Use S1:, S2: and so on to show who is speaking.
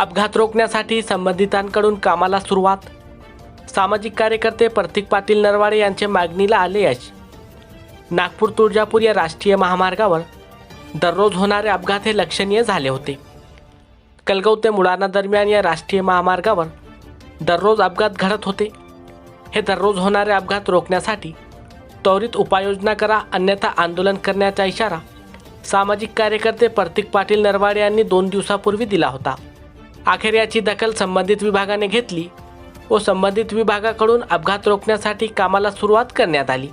S1: अपघात रोखण्यासाठी संबंधितांकडून कामाला सुरुवात. सामाजिक कार्यकर्ते प्रतीक पाटील नरवाडे यांच्या मागणीला आले यश. नागपूर तुळजापूर या राष्ट्रीय महामार्गावर दररोज होणारे अपघात हे लक्षणीय झाले होते. कलगाव ते मुळाना दरम्यान या राष्ट्रीय महामार्गावर दररोज अपघात घडत होते. हे दररोज होणारे अपघात रोखण्यासाठी त्वरित उपाययोजना करा अन्यथा आंदोलन करण्याचा इशारा सामाजिक कार्यकर्ते प्रतीक पाटील नरवाडे यांनी दोन दिवसापूर्वी दिला होता. अखेर याची दखल संबंधित विभागाने घेतली व संबंधित विभागाकडून अपघात रोखण्यासाठी कामाला सुरुवात करण्यात आली.